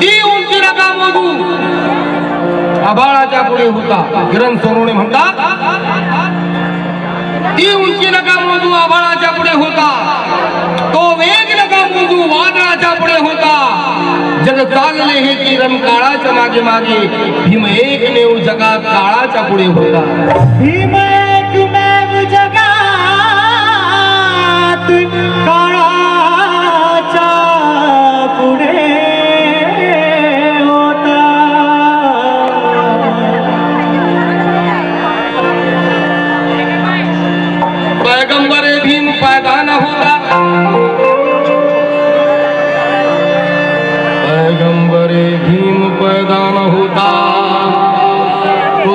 ती उंची नका आभाळाच्या पुढे होता. किरण सोनवणे म्हणतात ती उंची नका मोजू आभाळाच्या पुढे होता. तो वेग नका मोजू वादळाच्या पुढे होता. जग चालले हे किरण काळाच्या मागे मागे भीम नेऊ जगात काळाच्या पुढे होता. भीम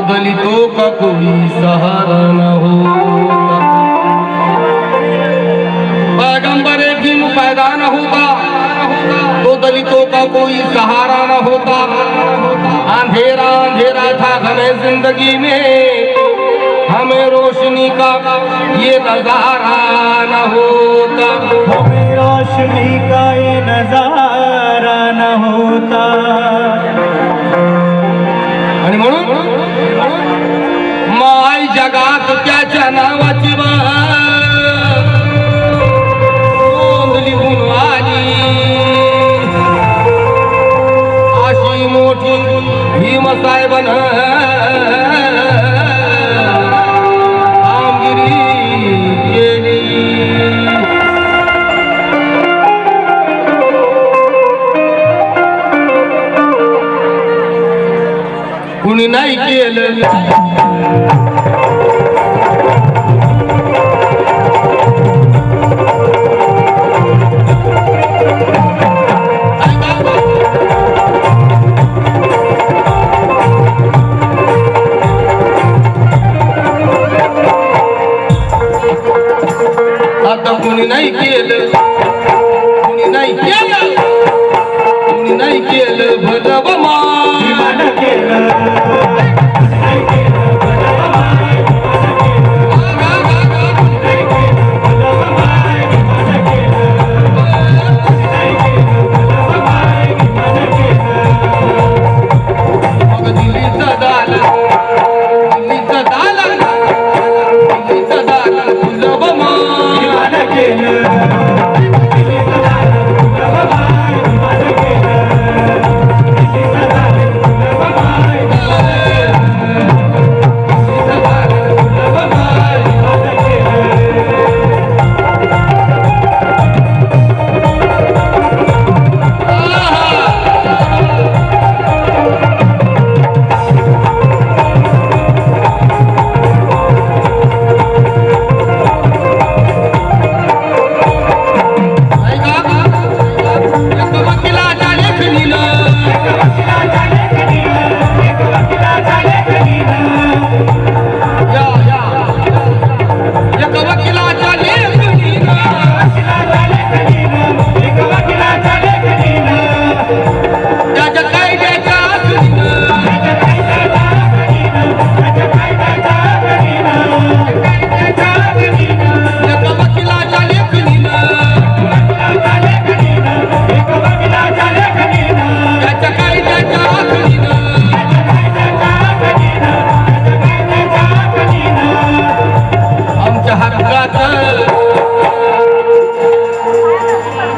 दलितों का कोई सहारा न हो पैगंबर एक दिन पैदा न होता तो दलितों का कोई सहारा न होता। अंधेरा अंधेरा था घने ज़िंदगी में, हमें रोशनी का ये नज़ारा न होता। हमें रोशनी का ये नज़ारा न होता। नावाची नोंद लिहून आली अशी मोठी भीमसाहेबन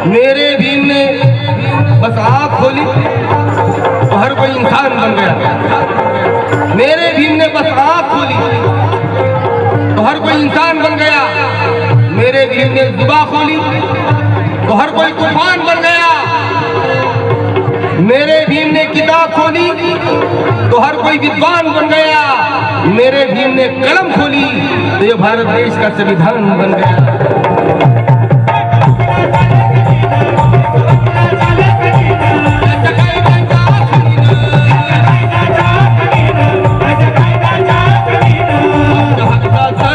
मेरे भीम ने बस आँख खोली तो हर कोई इंसान बन गया। मेरे भीम ने बस आँख खोली तो हर कोई इंसान बन गया। मेरे भीम ने जुबा खोली तो हर कोई तूफ़ान बन गया। मेरे भीम ने किताब खोली तो हर कोई विद्वान बन गया। मेरे भीम ने कलम खोली ये भारत देश का संविधान बन गया। आमच्या हक्काचं,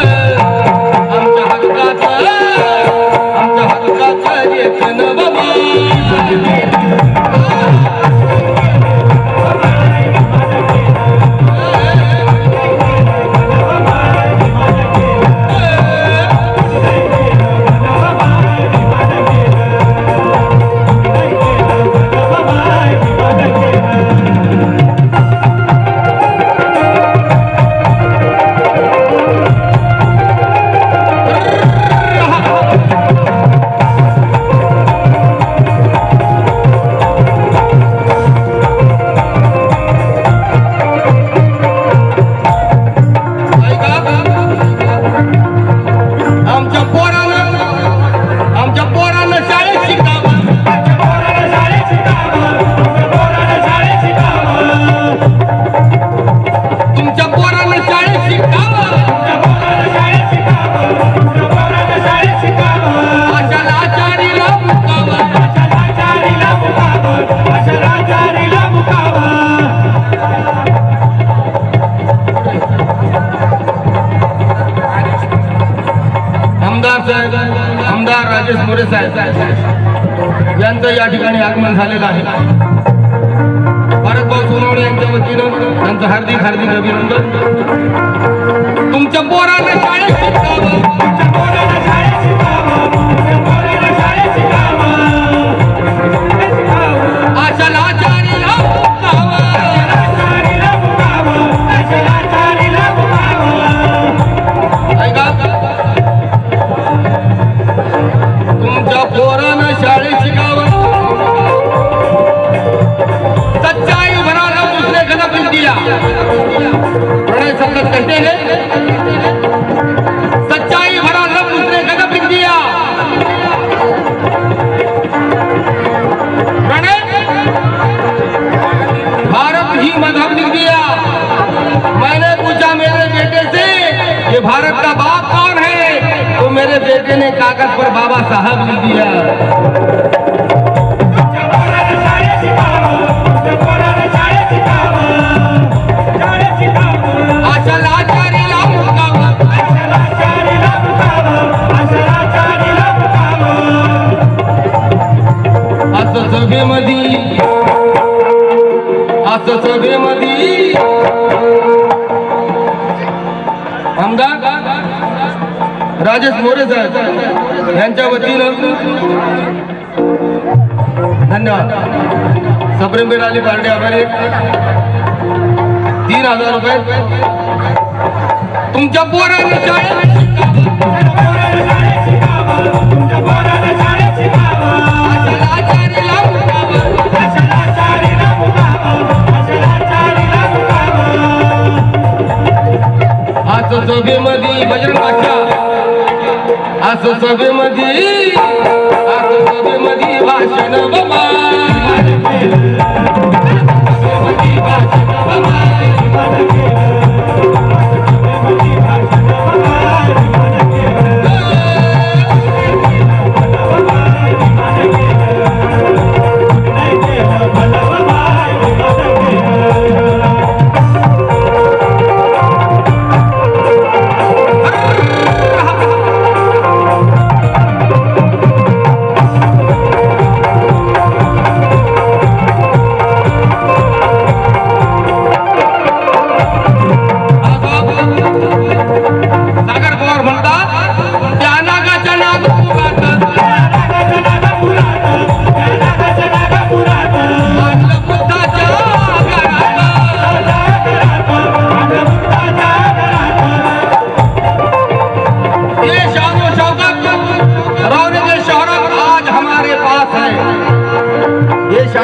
साहेब आमदार राजेश मोरे साहेब. यांचं या ठिकाणी आगमन झालेलं आहे. भारतभाऊ सोनवणे यांच्या वतीनं त्यांचं हार्दिक हार्दिक अभिनंदन. तुमच्या पोरानं शाळेत राजेश मोरे साहेब यांच्या वतीनं धन्यवाद. सप्रेम अली पार्टी आभारी तीन हजार रुपये. तुमच्या पोरांनी शाळेत आज सभेमध्ये आज सभेमध्ये भाषण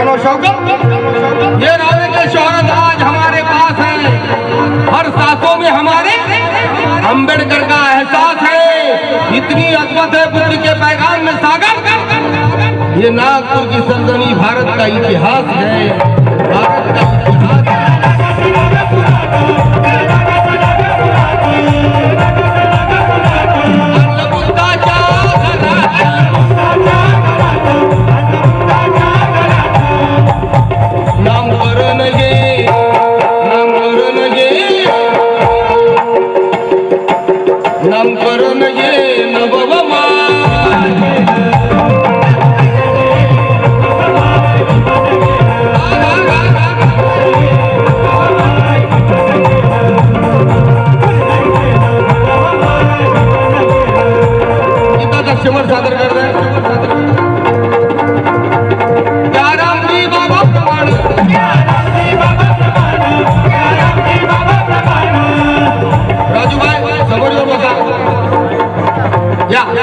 ये शौकत। ये रौनक के शोहरत आज हमारे पास है। हर सांसों में हमारे अंबेडकर का एहसास है। कितनी अजमत है बुद्ध के पैगाम में सागर। ये नागपुर की सरजमी भारत का इतिहास है। भारत का इतिहास है।